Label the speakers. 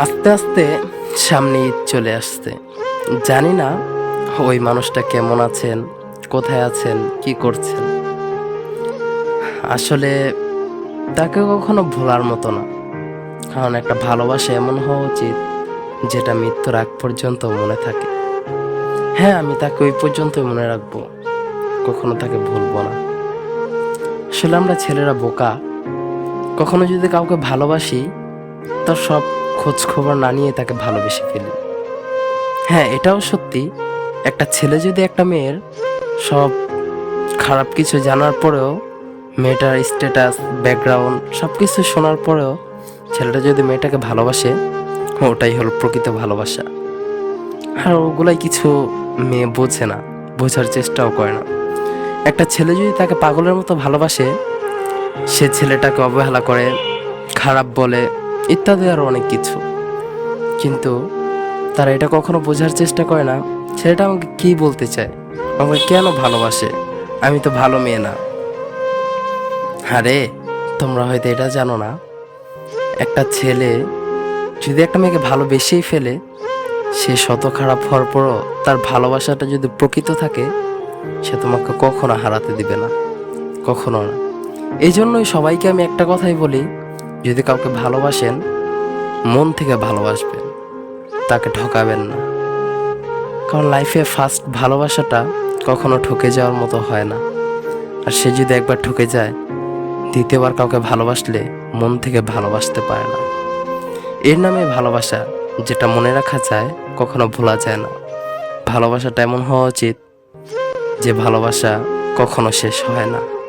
Speaker 1: আস্তে আস্তে সামনে ঈদ চলে আসছে। জানি না ওই মানুষটা কেমন আছেন, কোথায় আছেন, কি করছেন। আসলে তাকে কখনো ভোলার মতো না। কারণ একটা ভালোবাসা এমন হওয়া উচিত যেটা মৃত্যুর আগ পর্যন্ত মনে থাকে। হ্যাঁ আমি তাকে ওই পর্যন্তই মনে রাখব। কখনো তাকে ভুলবো না। আসলে আমরা ছেলেরা বোকা। কখনো যদি কাউকে ভালোবাসি, তার সব খোঁজ খবর না নিয়ে তাকে ভালোবেসে ফেলি। হ্যাঁ এটাও সত্যি, একটা ছেলে যদি একটা মেয়ের সব খারাপ কিছু জানার পরেও, মেয়েটার স্ট্যাটাস ব্যাকগ্রাউন্ড সব কিছু শোনার পরেও ছেলেটা যদি মেয়েটাকে ভালোবাসে, ওটাই হলো প্রকৃত ভালোবাসা। আর ওগুলাই কিছু মেয়ে বোঝে না, বোঝার চেষ্টাও করে না। একটা ছেলে যদি তাকে পাগলের মতো ভালোবাসে, সে ছেলেটাকে অবহেলা করে, খারাপ বলে ইত্যাদি আরও অনেক কিছু। কিন্তু তারা এটা কখনো বোঝার চেষ্টা করে না, ছেলেটা আমাকে কী বলতে চায়? আমাকে কেন ভালোবাসে? আমি তো ভালো মেয়ে না। আরে, তোমরা হয়তো এটা জানো না, একটা ছেলে যদি একটা মেয়েকে ভালোবেসেই ফেলে, সে শত খারাপ হওয়ার পরও তার ভালোবাসাটা যদি প্রকৃত থাকে, সে তোমাকে কখনো হারাতে দিবে না। কখনো না। এই জন্যই সবাইকে আমি একটা কথাই বলি যদি কাউকে ভালোবাসেন, মন থেকে ভালোবাসবেন, তাকে ঠকাবেন না। কারণ লাইফে ফার্স্ট ভালোবাসাটা কখনো ঠকে যাওয়ার মতো হয় না। আর সে যদি একবার ঠকে যায়, দ্বিতীয়বার কাউকে ভালোবাসলে মন থেকে ভালোবাসতে পারে না। এর নামে ভালোবাসা যেটা মনে রাখা যায়, কখনো ভোলা যায় না। ভালোবাসাটা এমন হওয়া উচিত যে ভালোবাসা কখনো শেষ হয় না।